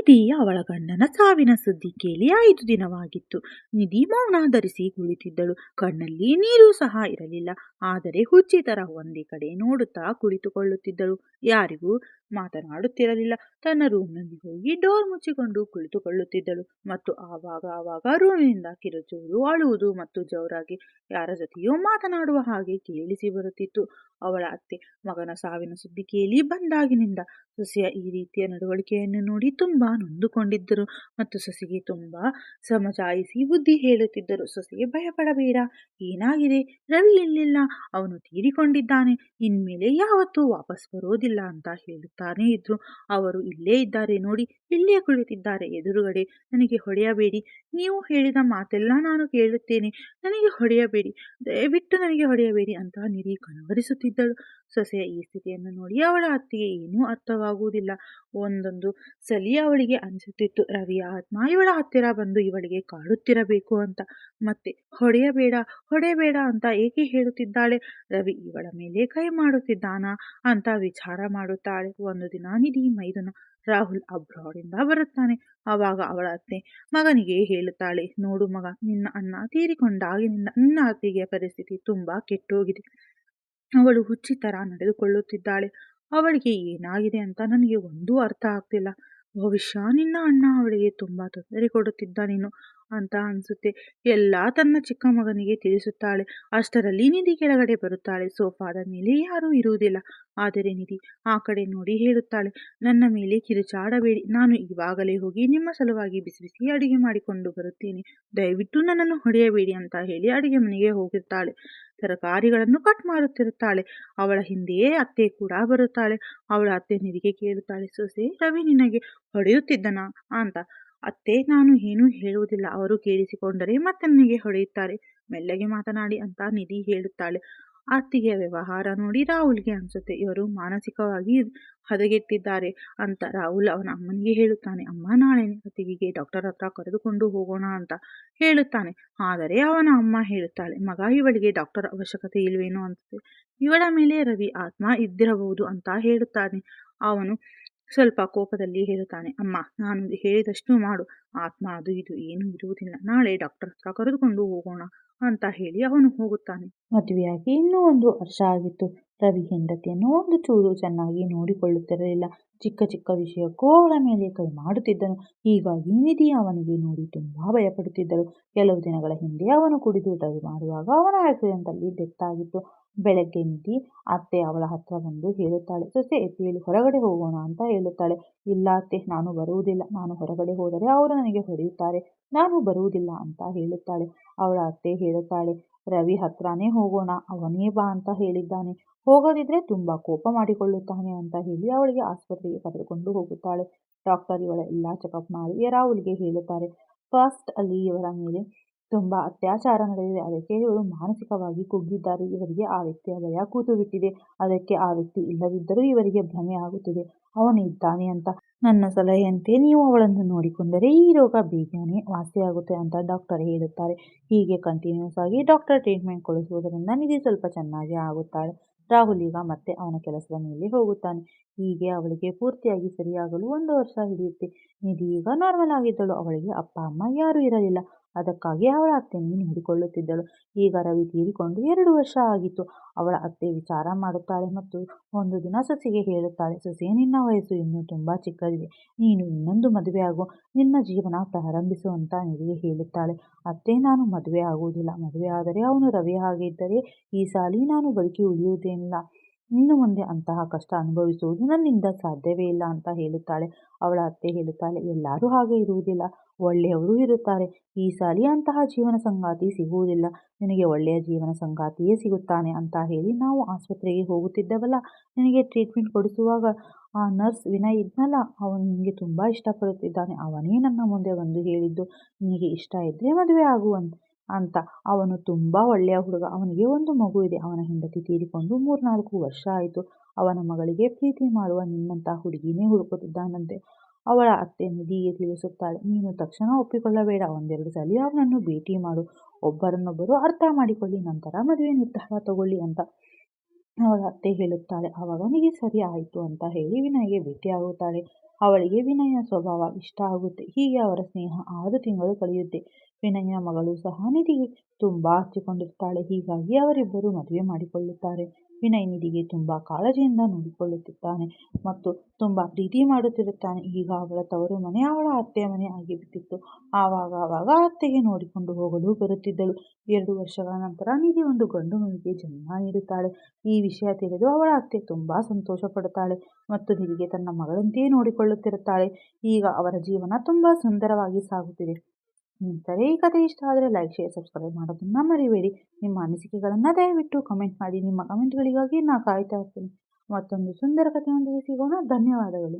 ನಿಧಿ ಅವಳ ಗಂಡನ ಸಾವಿನ ಸುದ್ದಿ ಕೇಳಿ ಐದು ದಿನವಾಗಿತ್ತು. ನಿಧಿ ಮೌನ ಧರಿಸಿ ಕುಳಿತಿದ್ದಳು. ಕಣ್ಣಲ್ಲಿ ನೀರು ಸಹ ಇರಲಿಲ್ಲ. ಆದರೆ ಹುಚ್ಚಿ ತರ ಒಂದೇ ಕಡೆ ನೋಡುತ್ತಾ ಕುಳಿತುಕೊಳ್ಳುತ್ತಿದ್ದಳು. ಯಾರಿಗೂ ಮಾತನಾಡುತ್ತಿರಲಿಲ್ಲ. ತನ್ನ ರೂಮ್ನಲ್ಲಿ ಹೋಗಿ ಡೋರ್ ಮುಚ್ಚಿಕೊಂಡು ಕುಳಿತುಕೊಳ್ಳುತ್ತಿದ್ದಳು. ಮತ್ತು ಆವಾಗ ಆವಾಗ ರೂಮಿನಿಂದ ಕಿರುಚುವುದು ಅಳುವುದು ಮತ್ತು ಜೋರಾಗಿ ಯಾರ ಜೊತೆಯೂ ಮಾತನಾಡುವ ಹಾಗೆ ಕೇಳಿಸಿ ಬರುತ್ತಿತ್ತು. ಅವಳ ಅತ್ತೆ ಮಗನ ಸಾವಿನ ಸುದ್ದಿ ಕೇಳಿ ಬಂದಾಗಿನಿಂದ ಸೊಸೆಯ ಈ ರೀತಿಯ ನಡವಳಿಕೆಯನ್ನು ನೋಡಿ ತುಂಬಾ ನೊಂದುಕೊಂಡಿದ್ದರು ಮತ್ತು ಸೊಸೆಗೆ ತುಂಬಾ ಸಮಜಾಯಿಸಿ ಬುದ್ಧಿ ಹೇಳುತ್ತಿದ್ದರು. ಸೊಸೆಗೆ ಭಯಪಡಬೇಡ, ಏನಾಗಿದೆ? ರವಿ ಇಲ್ಲಿಲ್ಲ ಅವನು ತೀರಿಕೊಂಡಿದ್ದಾನೆ, ಇನ್ಮೇಲೆ ಯಾವತ್ತೂ ವಾಪಸ್ ಬರೋದಿಲ್ಲ ಅಂತ ಹೇಳುತ್ತಾನೆ ಇದ್ರು. ಅವರು ಇಲ್ಲೇ ಇದ್ದಾರೆ ನೋಡಿ, ಇಲ್ಲೇ ಕುಳಿತಿದ್ದಾರೆ. ಎದುರುಗಡೆ ನನಗೆ ಹೊಡೆಯಬೇಡಿ, ನೀವು ಹೇಳಿದ ಮಾತೆಲ್ಲ ನಾನು ಕೇಳುತ್ತೇನೆ, ನನಗೆ ಹೊಡೆಯಬೇಡಿ, ದಯವಿಟ್ಟು ನನಗೆ ಹೊಡೆಯಬೇಡಿ ಅಂತ ನಿರಿ ಕನವರಿಸುತ್ತಿದ್ದಳು. ಸೊಸೆಯ ಈ ಸ್ಥಿತಿಯನ್ನು ನೋಡಿ ಅವಳ ಅತ್ತಿಗೆ ಏನೂ ಅರ್ಥವಾಗುವುದಿಲ್ಲ. ಒಂದೊಂದು ಸಲಿ ಅನಿಸುತ್ತಿತ್ತು ರವಿಯ ಆತ್ಮ ಇವಳ ಹತ್ತಿರ ಬಂದು ಇವಳಿಗೆ ಕಾಡುತ್ತಿರಬೇಕು ಅಂತ. ಮತ್ತೆ ಹೊಡೆಯಬೇಡ ಹೊಡೆಯಬೇಡ ಅಂತ ಏಕೆ ಹೇಳುತ್ತಿದ್ದಾಳೆ? ರವಿ, ಇವಳ ಮೇಲೆ ಕೈ ಮಾಡುತ್ತಿದ್ದಾನಾ ಅಂತ ವಿಚಾರ ಮಾಡುತ್ತಾಳೆ. ಒಂದು ದಿನ ನಿಧಿ ಮೈದುನ ರಾಹುಲ್ ಅಬ್ರಾಡಿಂದ ಬರುತ್ತಾನೆ. ಆವಾಗ ಅವಳ ಅತ್ತೆ ಮಗನಿಗೆ ಹೇಳುತ್ತಾಳೆ, ನೋಡು ಮಗ, ನಿನ್ನ ಅಣ್ಣ ತೀರಿಕೊಂಡಾಗಿನಿಂದ ನಿನ್ನ ಅತ್ತೆಗೆ ಪರಿಸ್ಥಿತಿ ತುಂಬಾ ಕೆಟ್ಟೋಗಿದೆ. ಅವಳು ಹುಚ್ಚಿ ಥರ ನಡೆದುಕೊಳ್ಳುತ್ತಿದ್ದಾಳೆ. ಅವಳಿಗೆ ಏನಾಗಿದೆ ಅಂತ ನನಗೆ ಒಂದೂ ಅರ್ಥ ಆಗ್ತಿಲ್ಲ. ಭವಿಷ್ಯ ನಿನ್ನ ಅಣ್ಣ ಅವಳಿಗೆ ತುಂಬ ತೊಂದರೆ ಕೊಡುತ್ತಿದ್ದ ನೀನು ಅಂತ ಅನಿಸುತ್ತೆ. ಎಲ್ಲ ತನ್ನ ಚಿಕ್ಕ ಮಗನಿಗೆ ತಿಳಿಸುತ್ತಾಳೆ. ಅಷ್ಟರಲ್ಲಿ ನಿಧಿ ಕೆಳಗಡೆ ಬರುತ್ತಾಳೆ. ಸೋಫಾದ ಮೇಲೆ ಯಾರೂ ಇರುವುದಿಲ್ಲ. ಆದರೆ ನಿಧಿ ಆ ಕಡೆ ನೋಡಿ ಹೇಳುತ್ತಾಳೆ. ನನ್ನ ಮೇಲೆ ಕಿರುಚಾಡಬೇಡಿ. ನಾನು ಇವಾಗಲೇ ಹೋಗಿ ನಿಮ್ಮ ಸಲುವಾಗಿ ಬಿಸಿ ಬಿಸಿ ಅಡುಗೆ ಮಾಡಿಕೊಂಡು ಬರುತ್ತೇನೆ. ದಯವಿಟ್ಟು ನನ್ನನ್ನು ಹೊಡೆಯಬೇಡಿ ಅಂತ ಹೇಳಿ ಅಡುಗೆ ಮನೆಗೆ ಹೋಗುತ್ತಾಳೆ ತರಕಾರಿಗಳನ್ನು ಕಟ್ ಮಾಡುತ್ತಿರುತ್ತಾಳೆ. ಅವಳ ಹಿಂದೆಯೇ ಅತ್ತೆ ಕೂಡ ಬರುತ್ತಾಳೆ. ಅವಳ ಅತ್ತೆ ನಿಧಿಗೆ ಕೇಳುತ್ತಾಳೆ, ಸೊಸೆ, ರವಿ ನಿನಗೆ ಹೊಡೆಯುತ್ತಿದ್ದನಾ ಅಂತ. ಅತ್ತೆ, ನಾನು ಏನೂ ಹೇಳುವುದಿಲ್ಲ. ಅವರು ಕೇಳಿಸಿಕೊಂಡರೆ ಮತ್ತೆ ನನಗೆ ಹೊಡೆಯುತ್ತಾರೆ. ಮೆಲ್ಲಗೆ ಮಾತನಾಡಿ ಅಂತ ನಿಧಿ ಹೇಳುತ್ತಾಳೆ. ಅತ್ತಿಗೆಯ ವ್ಯವಹಾರ ನೋಡಿ ರಾಹುಲ್ಗೆ ಅನಿಸುತ್ತೆ, ಇವರು ಮಾನಸಿಕವಾಗಿ ಹದಗೆಟ್ಟಿದ್ದಾರೆ ಅಂತ. ರಾಹುಲ್ ಅವನ ಅಮ್ಮನಿಗೆ ಹೇಳುತ್ತಾನೆ, ಅಮ್ಮ, ನಾಳೆ ಅತ್ತಿಗೆಗೆ ಡಾಕ್ಟರ್ ಹತ್ರ ಕರೆದುಕೊಂಡು ಹೋಗೋಣ ಅಂತ ಹೇಳುತ್ತಾನೆ. ಆದರೆ ಅವನ ಅಮ್ಮ ಹೇಳುತ್ತಾಳೆ, ಮಗ, ಇವಳಿಗೆ ಡಾಕ್ಟರ್ ಅವಶ್ಯಕತೆ ಇಲ್ವೇನೋ ಅನ್ಸುತ್ತೆ. ಇವಳ ಮೇಲೆ ರವಿ ಆತ್ಮ ಇದ್ದಿರಬಹುದು ಅಂತ ಹೇಳುತ್ತಾನೆ. ಅವನು ಸ್ವಲ್ಪ ಕೋಪದಲ್ಲಿ ಹೇಳುತ್ತಾನೆ, ಅಮ್ಮ, ನಾನು ಹೇಳಿದಷ್ಟು ಮಾಡು. ಆತ್ಮ ಅದು ಇದು ಏನು ಇರುವುದಿಲ್ಲ. ನಾಳೆ ಡಾಕ್ಟರ್ ಹತ್ರ ಕರೆದುಕೊಂಡು ಹೋಗೋಣ ಅಂತ ಹೇಳಿ ಅವನು ಹೋಗುತ್ತಾನೆ. ಮದುವೆಯಾಗಿ ಇನ್ನೂ ಒಂದು ವರ್ಷ ಆಗಿತ್ತು. ರವಿ ಹೆಂಡತಿಯನ್ನು ಒಂದು ಚೂರು ಚೆನ್ನಾಗಿ ನೋಡಿಕೊಳ್ಳುತ್ತಿರಲಿಲ್ಲ. ಚಿಕ್ಕ ಚಿಕ್ಕ ವಿಷಯಕ್ಕೂ ಅವಳ ಮೇಲೆ ಕೈ ಮಾಡುತ್ತಿದ್ದನು. ಹೀಗಾಗಿ ನಿಧಿ ಅವನಿಗೆ ನೋಡಿ ತುಂಬಾ ಭಯಪಡುತ್ತಿದ್ದಳು. ಕೆಲವು ದಿನಗಳ ಹಿಂದೆ ಅವನು ಕುಡಿದು ಡ್ರೈವ್ ಮಾಡುವಾಗ ಅವನ ಆಕ್ಸಿಡೆಂಟಲ್ಲಿ ಡೆತ್ ಆಗಿತ್ತು. ಬೆಳಗ್ಗೆ ನಿಧಿ ಅತ್ತೆ ಅವಳ ಹತ್ರ ಬಂದು ಹೇಳುತ್ತಾಳೆ, ಸೊಸೆ ಎತ್ತಿಯಲ್ಲಿ ಹೊರಗಡೆ ಹೋಗೋಣ ಅಂತ ಹೇಳುತ್ತಾಳೆ. ಇಲ್ಲ ಅತ್ತೆ, ನಾನು ಬರುವುದಿಲ್ಲ. ನಾನು ಹೊರಗಡೆ ಹೋದರೆ ಅವರು ನನಗೆ ಹೊಡೆಯುತ್ತಾರೆ. ನಾನು ಬರುವುದಿಲ್ಲ ಅಂತ ಹೇಳುತ್ತಾಳೆ. ಅವಳ ಅತ್ತೆ ಹೇಳುತ್ತಾಳೆ ರವಿ ಹತ್ರನೇ ಹೋಗೋಣ, ಅವನೇ ಬಾ ಅಂತ ಹೇಳಿದ್ದಾನೆ. ಹೋಗದಿದ್ರೆ ತುಂಬಾ ಕೋಪ ಮಾಡಿಕೊಳ್ಳುತ್ತಾನೆ ಅಂತ ಹೇಳಿ ಅವಳಿಗೆ ಆಸ್ಪತ್ರೆಗೆ ಕರೆದುಕೊಂಡು ಹೋಗುತ್ತಾಳೆ. ಡಾಕ್ಟರ್ ಇವಳ ಎಲ್ಲ ಚೆಕಪ್ ಮಾಡಿ ರಾಹುಲ್ಗೆ ಹೇಳುತ್ತಾರೆ. ಫಸ್ಟ್ ಅಲ್ಲಿ ಇವರ ಮೇಲೆ ತುಂಬ ಅತ್ಯಾಚಾರ ನಡೆದಿದೆ. ಅದಕ್ಕೆ ಇವರು ಮಾನಸಿಕವಾಗಿ ಕುಗ್ಗಿದ್ದಾರೆ. ಇವರಿಗೆ ಆ ವ್ಯಕ್ತಿಯ ಭಯ ಕೂತು ಬಿಟ್ಟಿದೆ ಅದಕ್ಕೆ ಆ ವ್ಯಕ್ತಿ ಇಲ್ಲದಿದ್ದರೂ ಇವರಿಗೆ ಭ್ರಮೆ ಆಗುತ್ತಿದೆ. ಅವನು ಇದ್ದಾನೆ ಅಂತ ನನ್ನ ಸಲಹೆಯಂತೆ ನೀವು ಅವಳನ್ನು ನೋಡಿಕೊಂಡರೆ ಈ ರೋಗ ಬೇಗನೆ ವಾಸಿಯಾಗುತ್ತೆ ಅಂತ ಡಾಕ್ಟರ್ ಹೇಳುತ್ತಾರೆ. ಹೀಗೆ ಕಂಟಿನ್ಯೂಸ್ ಆಗಿ ಡಾಕ್ಟರ್ ಟ್ರೀಟ್ಮೆಂಟ್ ಕೊಡಿಸುವುದರಿಂದ ನಿಧಿ ಸ್ವಲ್ಪ ಚೆನ್ನಾಗಿ ಆಗುತ್ತಾಳೆ. ರಾಹುಲ್ ಈಗ ಮತ್ತೆ ಅವನ ಕೆಲಸದ ಮೇಲೆ ಹೋಗುತ್ತಾನೆ. ಹೀಗೆ ಅವಳಿಗೆ ಪೂರ್ತಿಯಾಗಿ ಸರಿಯಾಗಲು ಒಂದು ವರ್ಷ ಹಿಡಿಯುತ್ತೆ. ನಿಧಿ ಈಗ ನಾರ್ಮಲ್ ಆಗಿದ್ದಳು. ಅವಳಿಗೆ ಅಪ್ಪ, ಅಮ್ಮ ಯಾರೂ ಇರಲಿಲ್ಲ. ಅದಕ್ಕಾಗಿ ಅವಳ ಅತ್ತೆಯನ್ನು ನೋಡಿಕೊಳ್ಳುತ್ತಿದ್ದಳು. ಈಗ ರವಿ ತೀರಿಕೊಂಡು ಎರಡು ವರ್ಷ ಆಗಿತ್ತು. ಅವಳ ಅತ್ತೆ ವಿಚಾರ ಮಾಡುತ್ತಾಳೆ ಮತ್ತು ಒಂದು ದಿನ ಸೊಸೆಗೆ ಹೇಳುತ್ತಾಳೆ ಸೊಸೆ, ನಿನ್ನ ವಯಸ್ಸು ಇನ್ನೂ ತುಂಬ ಚಿಕ್ಕದಿದೆ. ನೀನು ಇನ್ನೊಂದು ಮದುವೆ ಆಗು. ನಿನ್ನ ಜೀವನ ಪ್ರಾರಂಭಿಸು ಅಂತ ನಿಧಿಗೆ ಹೇಳುತ್ತಾಳೆ. ಅತ್ತೆ, ನಾನು ಮದುವೆ ಆಗುವುದಿಲ್ಲ. ಮದುವೆ ಆದರೆ ಅವನು ರವಿ ಆಗಿದ್ದರೆ ಈ ಸಾಲಿ ನಾನು ಬದುಕಿ ಉಳಿಯುವುದೇನಿಲ್ಲ. ಇನ್ನು ಮುಂದೆ ಅಂತಹ ಕಷ್ಟ ಅನುಭವಿಸುವುದು ನನ್ನಿಂದ ಸಾಧ್ಯವೇ ಇಲ್ಲ ಅಂತ ಹೇಳುತ್ತಾಳೆ. ಅವಳ ಅತ್ತೆ ಹೇಳುತ್ತಾಳೆ, ಎಲ್ಲರೂ ಹಾಗೆ ಇರುವುದಿಲ್ಲ. ಒಳ್ಳೆಯವರು ಇರುತ್ತಾರೆ. ಈ ಸಾಲಿ ಅಂತಹ ಜೀವನ ಸಂಗಾತಿ ಸಿಗುವುದಿಲ್ಲ. ನಿನಗೆ ಒಳ್ಳೆಯ ಜೀವನ ಸಂಗಾತಿಯೇ ಸಿಗುತ್ತಾನೆ ಅಂತ ಹೇಳಿ ನಾವು ಆಸ್ಪತ್ರೆಗೆ ಹೋಗುತ್ತಿದ್ದವಲ್ಲ. ನಿನಗೆ ಟ್ರೀಟ್ಮೆಂಟ್ ಕೊಡಿಸುವಾಗ ಆ ನರ್ಸ್ ವಿನಯ್ ಇದ್ನಲ್ಲ. ಅವನು ನಿನಗೆ ತುಂಬ ಇಷ್ಟಪಡುತ್ತಿದ್ದಾನೆ. ಅವನೇ ನನ್ನ ಮುಂದೆ ಬಂದು ಹೇಳಿದ್ದು, ನಿನಗೆ ಇಷ್ಟ ಇದ್ದರೆ ಮದುವೆ ಆಗುವಂತೆ ಅಂತ. ಅವನು ತುಂಬ ಒಳ್ಳೆಯ ಹುಡುಗ. ಅವನಿಗೆ ಒಂದು ಮಗು ಇದೆ. ಅವನ ಹೆಂಡತಿ ತೀರಿಕೊಂಡು ಮೂರ್ನಾಲ್ಕು ವರ್ಷ ಆಯಿತು. ಅವನ ಮಗಳಿಗೆ ಪ್ರೀತಿ ಮಾಡುವ ನಿನ್ನಂಥ ಹುಡುಗಿನೇ ಹುಡುಕುತ್ತಿದ್ದಾನಂತೆ. ಅವಳ ಅತ್ತೆ ನಿಧಿಗೆ ತಿಳಿಸುತ್ತಾಳೆ ನೀನು ತಕ್ಷಣ ಒಪ್ಪಿಕೊಳ್ಳಬೇಡ, ಒಂದೆರಡು ಸಲ ಅವನನ್ನು ಭೇಟಿ ಮಾಡು, ಒಬ್ಬರನ್ನೊಬ್ಬರು ಅರ್ಥ ಮಾಡಿಕೊಳ್ಳಿ, ನಂತರ ಮದುವೆ ನಿರ್ಧಾರ ತಗೊಳ್ಳಿ ಅಂತ ಅವಳ ಅತ್ತೆ ಹೇಳುತ್ತಾಳೆ ಆವಾಗ ನಿಗೆ ಸರಿ ಆಯಿತು ಅಂತ ಹೇಳಿ ವಿನಯ್ಗೆ ಭೇಟಿಯಾಗುತ್ತಾಳೆ ಅವಳಿಗೆ ವಿನಯ ಸ್ವಭಾವ ಇಷ್ಟ ಆಗುತ್ತೆ. ಹೀಗೆ ಅವರ ಸ್ನೇಹ ಆರು ತಿಂಗಳು ಕಳೆಯುತ್ತೆ. ವಿನಯ ಮಗಳು ಸಹ ನಿಧಿಗೆ ತುಂಬಾ ಹಚ್ಚಿಕೊಂಡಿರ್ತಾಳೆ. ಹೀಗಾಗಿ ಅವರಿಬ್ಬರು ಮದುವೆ ಮಾಡಿಕೊಳ್ಳುತ್ತಾರೆ. ವಿನಯ್ ನಿಧಿಗೆ ತುಂಬಾ ಕಾಳಜಿಯಿಂದ ನೋಡಿಕೊಳ್ಳುತ್ತಿದ್ದಾನೆ ಮತ್ತು ತುಂಬಾ ಪ್ರೀತಿ ಮಾಡುತ್ತಿರುತ್ತಾನೆ. ಈಗ ಅವಳ ತವರು ಮನೆ, ಅವಳ ಅತ್ತೆಯ ಮನೆ ಆಗಿಬಿಟ್ಟಿತ್ತು ಆವಾಗ ಅತ್ತೆಗೆ ನೋಡಿಕೊಂಡು ಹೋಗಲು ಬರುತ್ತಿದ್ದಳು. ಎರಡು ವರ್ಷಗಳ ನಂತರ ನಿಧಿ ಒಂದು ಗಂಡು ಮಗುವಿಗೆ ಜನ್ಮ ನೀಡುತ್ತಾಳೆ. ಈ ವಿಷಯ ತಿಳಿದು ಅವಳ ಅತ್ತೆ ತುಂಬಾ ಸಂತೋಷ ಪಡುತ್ತಾಳೆ ಮತ್ತು ನಿಧಿಗೆ ತನ್ನ ಮಗಳಂತೆಯೇ ನೋಡಿಕೊಳ್ಳುತ್ತಿರುತ್ತಾಳೆ ಈಗ ಅವರ ಜೀವನ ತುಂಬಾ ಸುಂದರವಾಗಿ ಸಾಗುತ್ತಿದೆ. ಸ್ನೇಹಿತರೆ ಈ ಕಥೆ ಇಷ್ಟ ಆದರೆ ಲೈಕ್ ಶೇರ್ ಸಬ್ಸ್ಕ್ರೈಬ್ ಮಾಡೋದನ್ನ ಮರಿಬೇಡಿ. ನಿಮ್ಮ ಅನಿಸಿಕೆಗಳನ್ನು ದಯವಿಟ್ಟು ಕಮೆಂಟ್ ಮಾಡಿ. ನಿಮ್ಮ ಕಮೆಂಟ್ಗಳಿಗಾಗಿ ನಾ ಕಾಯ್ತಾ ಇರ್ತೀನಿ. ಮತ್ತೊಂದು ಸುಂದರ ಕಥೆಯೊಂದಿಗೆ ಸಿಗೋಣ. ಧನ್ಯವಾದಗಳು.